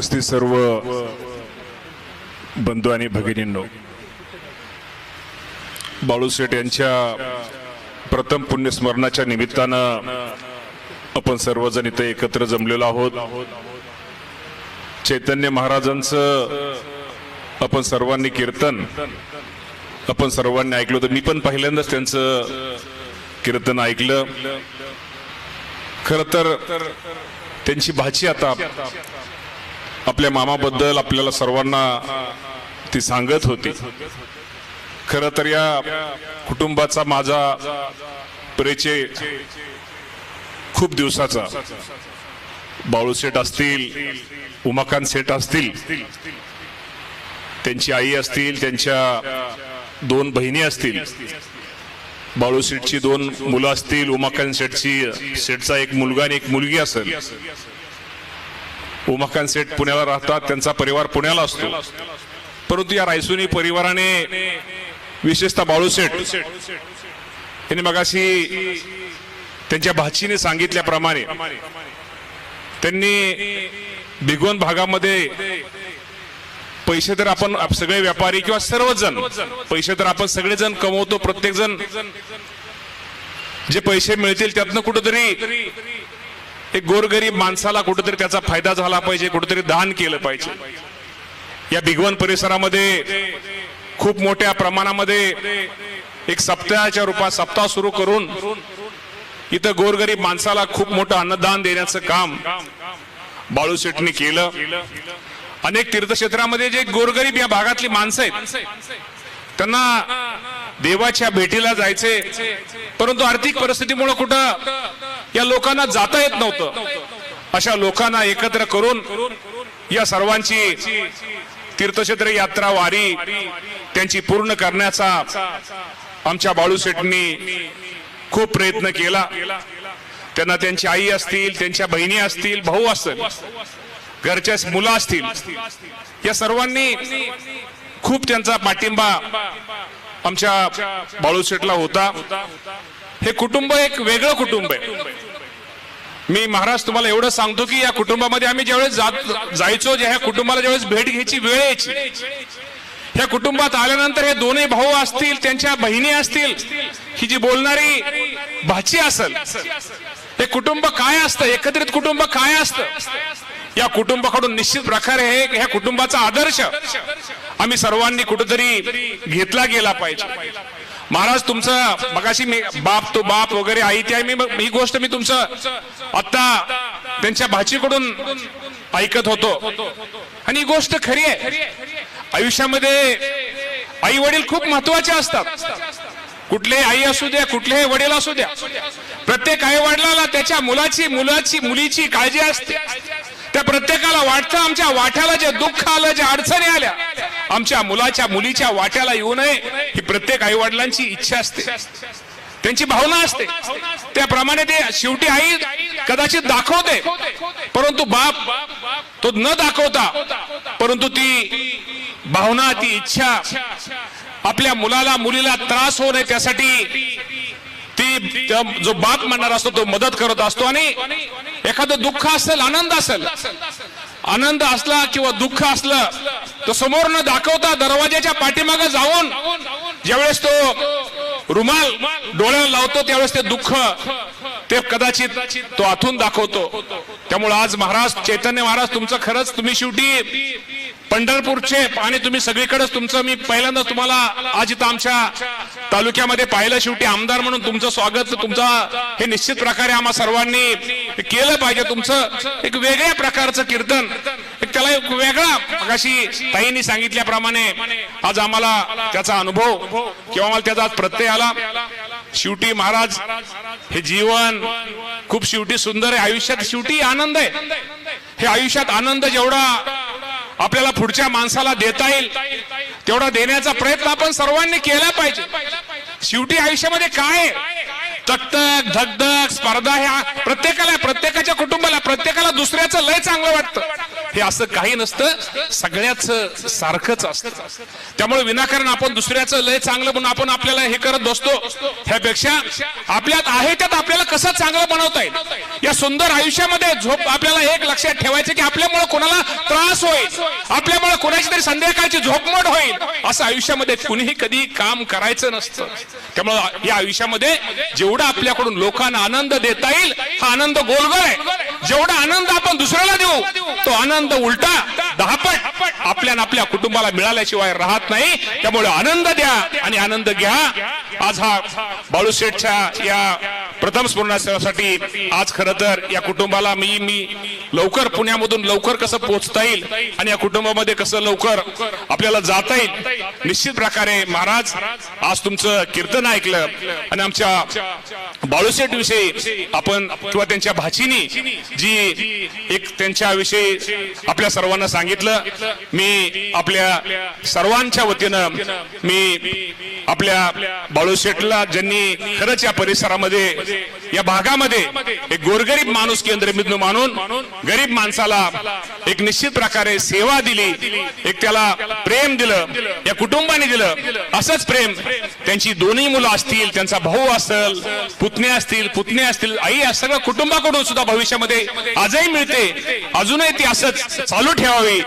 उपस्थित सर्व बंधू आणि भगिनींनो. बाळूशेठ यांच्या प्रथम पुण्यस्मरणाच्या निमित्तानं आपण सर्वजण इथे एकत्र जमलेलो आहोत. चैतन्य महाराजांचं आपण सर्वांनी कीर्तन आपण सर्वांनी ऐकलं होतं. मी पण पहिल्यांदाच त्यांचं कीर्तन ऐकलं. खर तर त्यांची भाची आता आपल्या मामाबद्दल आपल्याला सर्वांना ती सांगत होती. खर तर या कुटुंबाचा माझा परिचय खूप दिवसाचा. बाळू सेठ असतील उमाकांत सेठ असतील त्यांची आई असतील त्यांच्या दोन बहिणी असतील बाळू शेठची दोन मुलं असतील उमाकांत सेठची सेठचा एक मुलगा आणि एक मुलगी असेल. उमाकांत सेठ पुण्याला राहतात त्यांचा परिवार पुण्याला असतो. परंतु या रायसुनी परिवाराने विशेषतः बाळूसेठ यांनी मगाशी त्यांच्या भाचीने सांगितल्याप्रमाणे त्यांनी भिगवण भागामध्ये पैसे तर आपण सगळे व्यापारी किंवा सर्वजण पैसे तर आपण सगळेजण कमवतो प्रत्येक जण जे पैसे मिळतील त्यातनं कुठंतरी एक गोरगरीब माणसाला कुठेतरी त्याचा फायदा झाला पाहिजे कुठेतरी दान केलं पाहिजे. या भिगवण परिसरामध्ये खूप मोठ्या प्रमाणामध्ये एक सप्ताहाच्या रूपात सप्ताह सुरू करून इथं गोरगरीब माणसाला खूप मोठं अन्नदान देण्याचं काम बाळू केलं. अनेक तीर्थक्षेत्रामध्ये जे गोरगरीब या भागातली माणसं आहेत त्यांना देवाच्या भेटीला जायचे परंतु आर्थिक परिस्थितीमुळे कुठं या लोकांना जाता येत नव्हतं. अशा लोकांना एकत्र करून या सर्वांची तीर्थक्षेत्र यात्रा वारी त्यांची पूर्ण करण्याचा आमच्या बाळूसेठनी खूप प्रयत्न केला. त्यांना त्यांची आई असतील त्यांच्या बहिणी असतील भाऊ असतील घरच्या मुलं असतील या सर्वांनी खूप त्यांचा पाठिंबा आमच्या बाळूसेठला होता. हे कुटुंब एक वेगळं कुटुंब आहे. मी महाराज तुम्हाला एवढं सांगतो की या कुटुंबामध्ये आम्ही ज्यावेळेस जात जायचो ज्या ह्या कुटुंबाला ज्यावेळेस भेट घ्यायची वेळ यायची. ह्या कुटुंबात आल्यानंतर हे दोन्ही भाऊ असतील त्यांच्या बहिणी असतील ही जी बोलणारी भाची असेल हे कुटुंब काय असतं? एकत्रित कुटुंब काय असतं? या कुटुंबाकडून निश्चित प्रकारे हे ह्या कुटुंबाचा आदर्श आम्ही सर्वांनी कुठेतरी घेतला गेला पाहिजे. महाराज तुमचं मगाशी मी बाप तो बाप वगैरे आई ते आहे मी ही गोष्ट मी तुमचं आत्ता त्यांच्या भाचीकडून ऐकत होतो. आणि ही गोष्ट खरी आहे. आयुष्यामध्ये आई वडील खूप महत्त्वाचे असतात. कुठले आई असू द्या कुठलेही वडील असू द्या. प्रत्येक आई वडिलाला त्याच्या मुलाची मुलाची मुलीची काळजी असते. त्या प्रत्येकाला वाटतं आमच्या वाट्याला जे दुःख आलं ज्या अडचणी आल्या आमच्या मुलाच्या मुलीच्या वाट्याला येऊ नये ही प्रत्येक आई वडिलांची इच्छा असते. त्यांची भावना असते. त्याप्रमाणे ते शेवटी आई कदाचित दाखवते. परंतु बाप तो न दाखवता परंतु ती भावना ती इच्छा आपल्या मुलाला मुलीला त्रास होऊ नये. त्यासाठी ती जो बाप म्हणणार असतो तो मदत करत असतो आणि एखादं दुःख असेल आनंद असेल आनंद असला किंवा दुःख असलं तो समोर न दाखवता दरवाजाच्या पाठीमागे जाऊन ज्यावेळेस तो रुमाल डोळ्याला लावतो त्यावेळेस ते दुःख ते कदाचित तो आतून दाखवतो. त्यामुळे आज महाराज चैतन्य महाराज तुमचं खरंच तुम्ही शेवटी पंढरपूरचे आणि तुम्ही सगळीकडेच तुमचं मी पहिल्यांदा तुम्हाला आज इथं आमच्या तालुक्यामध्ये पाहिलं शेवटी आमदार म्हणून तुमचं स्वागत तुमचा हे निश्चित प्रकारे आम्हा सर्वांनी केलं पाहिजे. तुमचं एक वेगळ्या प्रकारचं कीर्तन एक त्याला एक वेगळा अशी ताईंनी सांगितल्याप्रमाणे आज आम्हाला त्याचा अनुभव किंवा आम्हाला त्याचा आज प्रत्यय आला. शेवटी महाराज हे जीवन खूप शेवटी सुंदर आहे. आयुष्यात शेवटी आनंद आहे. हे आयुष्यात आनंद जेवढा आपल्याला पुढच्या माणसाला देता येईल. तेवढा देण्याचा प्रयत्न आपण सर्वांनी केला पाहिजे. शेवटी आयुष्यामध्ये काय तकतक धगधग स्पर्धा ह्या प्रत्येकाला प्रत्येकाच्या कुटुंबाला प्रत्येकाला दुसऱ्याचं लय चांगलं वाटतं. हे असं काही नसतं. सगळ्याच सारखंच असतं. त्यामुळे विनाकारण आपण दुसऱ्याचं लय चांगलं म्हणून आपण आपल्याला हे करत बसतो. ह्यापेक्षा आपल्यात आहे त्यात आपल्याला कसं चांगलं बनवता येईल? या सुंदर आयुष्यामध्ये झोप आपल्याला एक लक्षात ठेवायचं की आपल्यामुळे कोणाला त्रास होईल? आपल्यामुळे कोणाची तरी संध्याकाळची झोपमोड होईल? असं आयुष्यामध्ये कुणीही कधी काम करायचं नसतं. त्यामुळे या आयुष्यामध्ये जेवढा आपल्याकडून लोकांना आनंद देता येईल हा आनंद गोलगोल आहे. जेवढा आनंद आपण दुसऱ्याला देऊ तो आनंद उलटा दहापट आपल्या आपल्या कुटुंबाला मिळाल्याशिवाय राहत नाही. त्यामुळे आनंद द्या आणि आनंद घ्या. आज हा बाळूशेठच्या या प्रथम स्मरणासाठी आज खरं तर या कुटुंबाला मी मी लवकर पुण्यामधून लवकर कसं पोहोचता येईल आणि या कुटुंबामध्ये कसं लवकर आपल्याला जाता येईल निश्चित प्रकारे महाराज आज तुमचं कीर्तन ऐकलं आणि आमच्या बाळूशेठ विषयी आपण किंवा त्यांच्या भाचीनी जी एक त्यांच्या विषयी आपल्या सर्वांना सांगितलं मी आपल्या सर्वांच्या वतीनं मी आपल्या बाळूशेठला ज्यांनी खरंच या परिसरामध्ये या भागामध्ये एक गोरगरीब माणूस केंद्रबिंदू मानून गरीब माणसाला एक निश्चित प्रकारे सेवा दिली एक त्याला प्रेम दिलं या कुटुंबाने दिलं. असंच प्रेम. त्यांची दोन्ही मुलं असतील त्यांचा भाऊ असेल पुतणे असतील पुतणे असतील आई या सगळं कुटुंबाकडून सुद्धा भविष्यामध्ये आजही मिळते. अजूनही ती असंच चालू ठेवावी.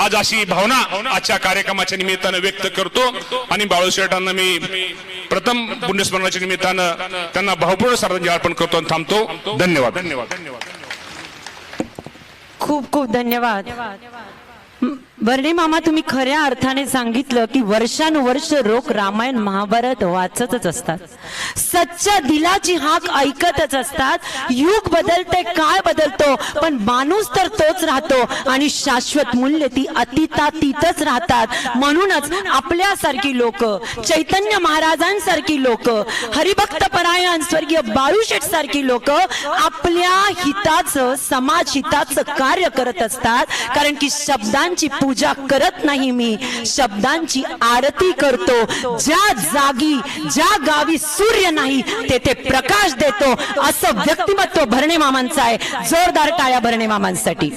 आज अशी भावना आजच्या कार्यक्रमाच्या निमित्तानं व्यक्त करतो. आणि बाळूशेठांना मी प्रथम पुण्यस्मरणाच्या निमित्तानं त्यांना भावपूर्ण श्रद्धांजली अर्पण करतो आणि थांबतो. धन्यवाद. धन्यवाद. धन्यवाद खूप खूप धन्यवाद. बर्णे मामा तुम्ही खऱ्या अर्थाने सांगितलं की वर्षानुवर्ष रोख रामायण महाभारत वाचतच असतात. सच्च्या दिलाची हाक ऐकतच असतात. युग बदलते काय बदलतो पण माणूस तर तोच राहतो आणि शाश्वत मूल्य ती अतितातीतच राहतात. म्हणूनच आपल्यासारखी लोक चैतन्य महाराजांसारखी लोक हरिभक्त परायण स्वर्गीय बाळूशेठ सारखी लोक आपल्या हिताचं समाज हिताचं कार्य करत असतात. कारण की शब्दांची पूजा करत नाही मी. शब्दांची आरती करतो. ज्या जागी ज्या गावी सूर्य नाही तेथे प्रकाश देतो. असं व्यक्तिमत्व भरणे मामांचं आहे. जोरदार टाळ्या भरणे मामांसाठी.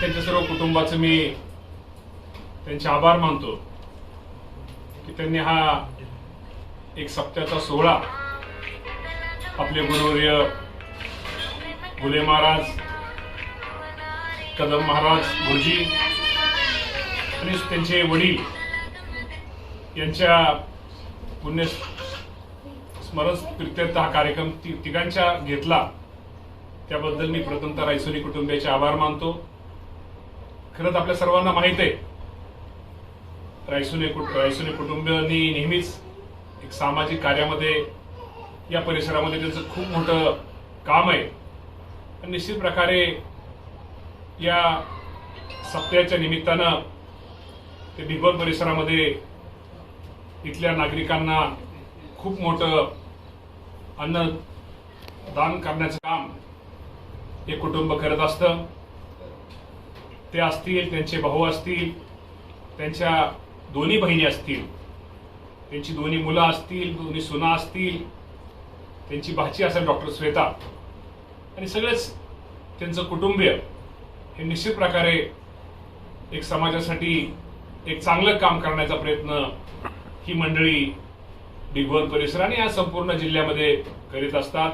त्यांच्या सर्व कुटुंबाचं मी त्यांचे आभार मानतो की त्यांनी हा एक सप्त्याचा सोहळा आपले गुरुवर्य फुले महाराज कदम महाराज गुरुजी आणि त्यांचे वडील यांच्या पुण्य स्मरण प्रित्यर्थ हा कार्यक्रम ति- तिघांच्या घेतला. त्याबद्दल मी प्रथमतः रायसोनी कुटुंबियाचे आभार मानतो. खरंच आपल्या सर्वांना माहीत आहे रायसोनी कुट- रायसोनी कुटुंबियांनी नेहमीच एक सामाजिक कार्यामध्ये या परिसरामध्ये त्यांचं खूप मोठं काम आहे. निश्चित प्रकारे या सप्त्याच्या निमित्तानं ते भिगवण परिसरामध्ये इथल्या नागरिकांना खूप मोठं अन्न दान करण्याचं काम हे कुटुंब करत असतं. ते असतील त्यांचे भाऊ असतील त्यांच्या दोन्ही बहिणी असतील त्यांची दोन्ही मुलं असतील दोन्ही सुना असतील त्यांची भाची असेल डॉक्टर श्वेता. आणि सगळेच त्यांचं कुटुंबीय हे निश्चित प्रकारे एक समाजासाठी एक चांगलं काम करण्याचा प्रयत्न ही मंडळी डिगवन परिसर आणि या संपूर्ण जिल्ह्यामध्ये करीत असतात.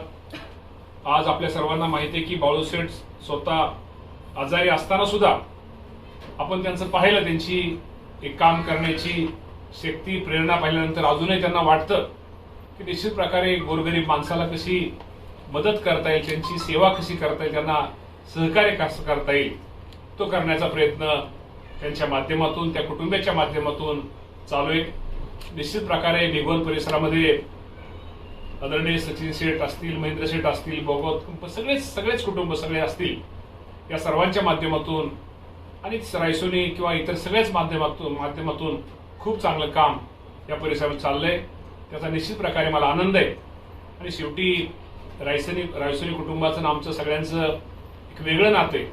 आज आपल्या सर्वांना माहिती आहे की बाळूसेठ स्वतः आजारी असताना सुद्धा आपण त्यांचं पाहिलं त्यांची एक काम करण्याची शक्ती प्रेरणा पाहिल्यानंतर अजूनही त्यांना वाटतं की निश्चित प्रकारे गोरगरीब माणसाला कशी मदत करता येईल त्यांची सेवा कशी करता येईल त्यांना सहकार्य कसं करता येईल तो करण्याचा प्रयत्न त्यांच्या माध्यमातून त्या कुटुंबाच्या माध्यमातून चालू आहे. निश्चित प्रकारे भिगवण परिसरामध्ये आदरणीय सचिन शेठ असतील महेंद्र शेठ असतील भगवत सगळेच सगळेच कुटुंब सगळे असतील या सर्वांच्या माध्यमातून आणि रायसोनी किंवा इतर सगळ्याच माध्यमातून माध्यमातून खूप चांगलं काम या परिसरात चाललंय. त्याचा निश्चित प्रकारे मला आनंद आहे. आणि शेवटी रायसनी रायसोनी कुटुंबाचं आणि आमचं सगळ्यांचं एक वेगळं नातं आहे.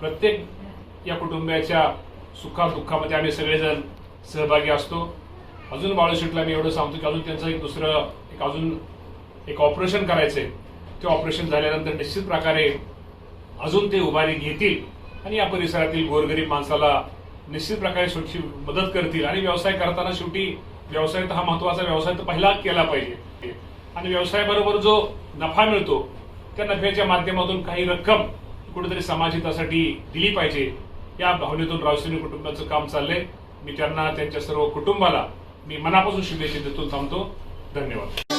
प्रत्येक या कुटुंबाच्या सुखा दुःखामध्ये आम्ही सगळेजण सहभागी असतो. अजून बाळूशेटला मी एवढं सांगतो की अजून त्यांचं एक दुसरं एक अजून एक ऑपरेशन करायचं आहे ते ऑपरेशन झाल्यानंतर निश्चित प्रकारे अजून ते उभारी घेतील आणि या परिसरातील गोरगरीब माणसाला निश्चित प्रकारे शेवटी मदत करतील. आणि व्यवसाय करताना शेवटी व्यवसाय तर हा महत्त्वाचा व्यवसाय तर पहिला केला पाहिजे. आणि व्यवसायाबरोबर जो नफा मिळतो त्या नफ्याच्या माध्यमातून काही रक्कम कुठेतरी समाजहितासाठी दिली पाहिजे. या भावनेतून रावसेनी कुटुंबाचं काम चाललंय. मी त्यांना त्यांच्या सर्व कुटुंबाला मी मनापासून शुभेच्छा देतो थांबतो. धन्यवाद.